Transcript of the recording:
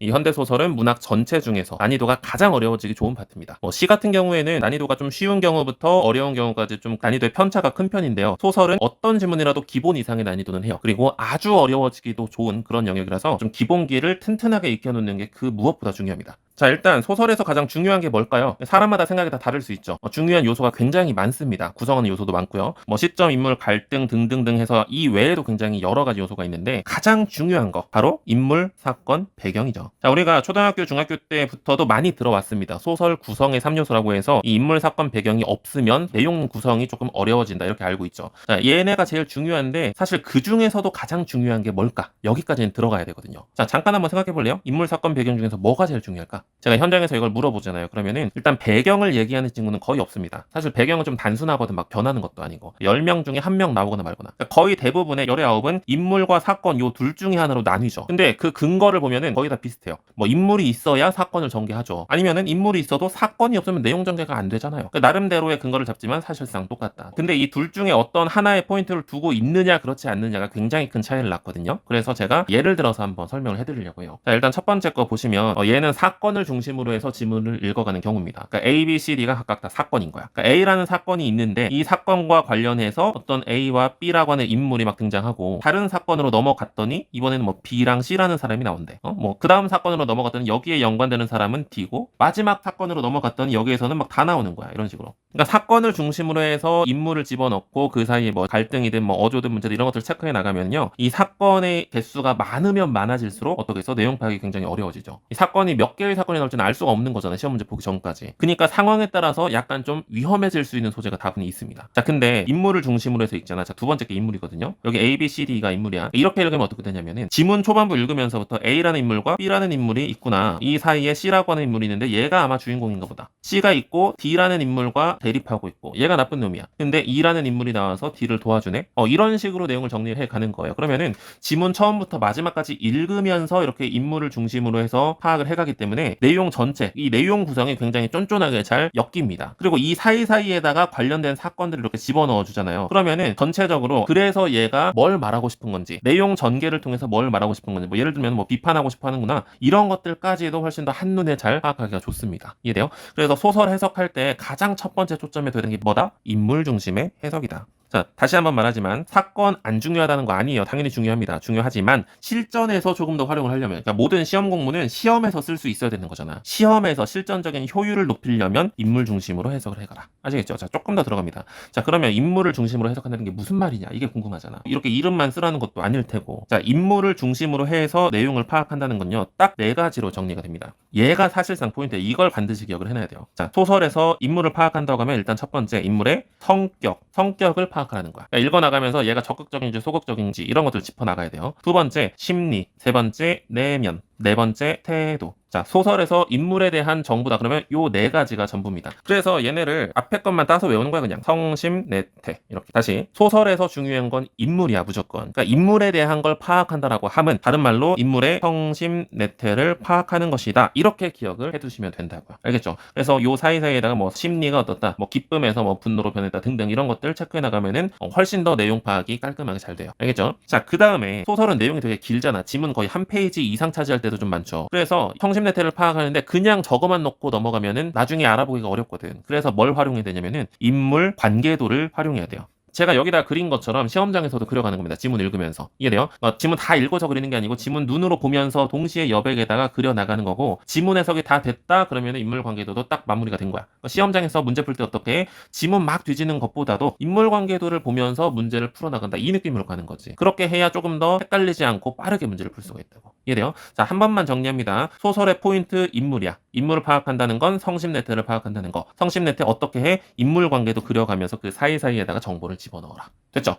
이 현대 소설은 문학 전체 중에서 난이도가 가장 어려워지기 좋은 파트입니다. 뭐 시 같은 경우에는 난이도가 좀 쉬운 경우부터 어려운 경우까지 좀 난이도의 편차가 큰 편인데요. 소설은 어떤 지문이라도 기본 이상의 난이도는 해요. 그리고 아주 어려워지기도 좋은 그런 영역이라서 좀 기본기를 튼튼하게 익혀놓는 게 그 무엇보다 중요합니다. 자, 일단 소설에서 가장 중요한 게 뭘까요? 사람마다 생각이 다 다를 수 있죠. 어, 중요한 요소가 굉장히 많습니다. 구성하는 요소도 많고요. 뭐 시점, 인물, 갈등 등등등 해서 이 외에도 굉장히 여러 가지 요소가 있는데 가장 중요한 거 바로 인물, 사건, 배경이죠. 자, 우리가 초등학교, 중학교 때부터도 많이 들어왔습니다. 소설 구성의 3요소라고 해서 이 인물, 사건, 배경이 없으면 내용 구성이 조금 어려워진다 이렇게 알고 있죠. 자, 얘네가 제일 중요한데 사실 그 중에서도 가장 중요한 게 뭘까? 여기까지는 들어가야 되거든요. 자, 잠깐 한번 생각해 볼래요? 인물, 사건, 배경 중에서 뭐가 제일 중요할까? 제가 현장에서 이걸 물어보잖아요. 그러면은 일단 배경을 얘기하는 친구는 거의 없습니다. 사실 배경은 좀 단순하거든 막 변하는 것도 아니고 10명 중에 한 명 나오거나 말거나 그러니까 거의 대부분의 열의 아홉은 인물과 사건 요 둘 중에 하나로 나뉘죠. 근데 그 근거를 보면은 거의 다 비슷해요. 뭐 인물이 있어야 사건을 전개하죠. 아니면은 인물이 있어도 사건이 없으면 내용 전개가 안 되잖아요. 그러니까 나름대로의 근거를 잡지만 사실상 똑같다. 근데 이 둘 중에 어떤 하나의 포인트를 두고 있느냐 그렇지 않느냐가 굉장히 큰 차이를 낳거든요. 그래서 제가 예를 들어서 한번 설명을 해드리려고 해요. 자 일단 첫 번째 거 보시면 어, 얘는 사건 을 중심으로 해서 지문을 읽어가는 경우입니다. 그러니까 A, B, C, D가 각각 다 사건인 거야. 그러니까 A라는 사건이 있는데 이 사건과 관련해서 어떤 A와 B라고 하는 인물이 막 등장하고 다른 사건으로 넘어갔더니 이번에는 뭐 B랑 C라는 사람이 나온대. 어? 뭐그 다음 사건으로 넘어갔더니 여기에 연관되는 사람은 D고 마지막 사건으로 넘어갔더니 여기에서는 막 다 나오는 거야. 이런 식으로. 그러니까 사건을 중심으로 해서 인물을 집어넣고 그 사이에 뭐 갈등이든 뭐 어조든 문제든 이런 것들을 체크해 나가면요. 이 사건의 개수가 많으면 많아질수록 어떻게 해서 내용 파악이 굉장히 어려워지죠. 이 사건이 몇 개의 사건이 나올지는 알 수가 없는 거잖아요. 시험 문제 보기 전까지. 그러니까 상황에 따라서 약간 좀 위험해질 수 있는 소재가 다분히 있습니다. 자, 근데 인물을 중심으로 해서 읽잖아. 자, 두 번째 게 인물이거든요. 여기 A, B, C, D가 인물이야. 이렇게 읽으면 어떻게 되냐면은 지문 초반부 읽으면서부터 A라는 인물과 B라는 인물이 있구나. 이 사이에 C라고 하는 인물이 있는데 얘가 아마 주인공인가 보다. C가 있고 D라는 인물과 대립하고 있고 얘가 나쁜 놈이야. 근데 E라는 인물이 나와서 D를 도와주네. 어, 이런 식으로 내용을 정리를 해 가는 거예요. 그러면은 지문 처음부터 마지막까지 읽으면서 이렇게 인물을 중심으로 해서 파악을 해 가기 때문에 내용 전체, 이 내용 구성이 굉장히 쫀쫀하게 잘 엮입니다. 그리고 이 사이사이에다가 관련된 사건들을 이렇게 집어넣어 주잖아요. 그러면은 전체적으로 그래서 얘가 뭘 말하고 싶은 건지, 내용 전개를 통해서 뭘 말하고 싶은 건지, 뭐 예를 들면 뭐 비판하고 싶어 하는구나. 이런 것들까지도 훨씬 더 한눈에 잘 파악하기가 좋습니다. 이해돼요? 그래서 소설 해석할 때 가장 첫 번째 초점이 되는 게 뭐다? 인물 중심의 해석이다. 자, 다시 한번 말하지만 사건 안 중요하다는 거 아니에요. 당연히 중요합니다. 중요하지만 실전에서 조금 더 활용을 하려면 그러니까 모든 시험 공부는 시험에서 쓸 수 있어야 되는 거잖아. 시험에서 실전적인 효율을 높이려면 인물 중심으로 해석을 해가라. 아시겠죠? 자, 조금 더 들어갑니다. 자, 그러면 인물을 중심으로 해석한다는 게 무슨 말이냐? 이게 궁금하잖아. 이렇게 이름만 쓰라는 것도 아닐 테고. 자, 인물을 중심으로 해서 내용을 파악한다는 건요. 딱 네 가지로 정리가 됩니다. 얘가 사실상 포인트에 이걸 반드시 기억을 해놔야 돼요. 자, 소설에서 인물을 파악한다고 하면 일단 첫 번째 인물의 성격, 성격을 파악 하라는 거야. 그러니까 읽어 나가면서 얘가 적극적인지 소극적인지 이런 것들을 짚어 나가야 돼요. 두 번째 심리, 세 번째 내면, 네 번째 태도. 자, 소설에서 인물에 대한 정보다 그러면 요 네 가지가 전부입니다. 그래서 얘네를 앞에 것만 따서 외우는 거야 그냥. 성심, 내태 이렇게. 다시 소설에서 중요한 건 인물이야 무조건. 그러니까 인물에 대한 걸 파악한다라고 하면 다른 말로 인물의 성심, 내태를 파악하는 것이다. 이렇게 기억을 해두시면 된다고요. 알겠죠? 그래서 요 사이사이에다가 뭐 심리가 어떻다, 뭐 기쁨에서 뭐 분노로 변했다 등등 이런 것들 체크해 나가면은 어, 훨씬 더 내용 파악이 깔끔하게 잘 돼요. 알겠죠? 자, 그 다음에 소설은 내용이 되게 길잖아. 지문 거의 한 페이지 이상 차지할 때도 좀 많죠. 그래서 성심 내태를 파악하는데 그냥 저거만 놓고 넘어가면은 나중에 알아보기가 어렵거든. 그래서 뭘 활용해야 되냐면은 인물 관계도를 활용해야 돼요. 제가 여기다 그린 것처럼 시험장에서도 그려가는 겁니다. 지문 읽으면서. 이해돼요? 어, 지문 다 읽어서 그리는 게 아니고 지문 눈으로 보면서 동시에 여백에다가 그려 나가는 거고 지문 해석이 다 됐다 그러면 인물 관계도도 딱 마무리가 된 거야. 어, 시험장에서 문제 풀 때 어떻게 지문 막 뒤지는 것보다도 인물 관계도를 보면서 문제를 풀어 나간다. 이 느낌으로 가는 거지. 그렇게 해야 조금 더 헷갈리지 않고 빠르게 문제를 풀 수가 있다고. 이해돼요? 자, 한 번만 정리합니다. 소설의 포인트 인물이야. 인물을 파악한다는 건 성심 네트를 파악한다는 거. 성심 네트 어떻게 해? 인물 관계도 그려가면서 그 사이사이에다가 정보를 집어넣어라. 됐죠?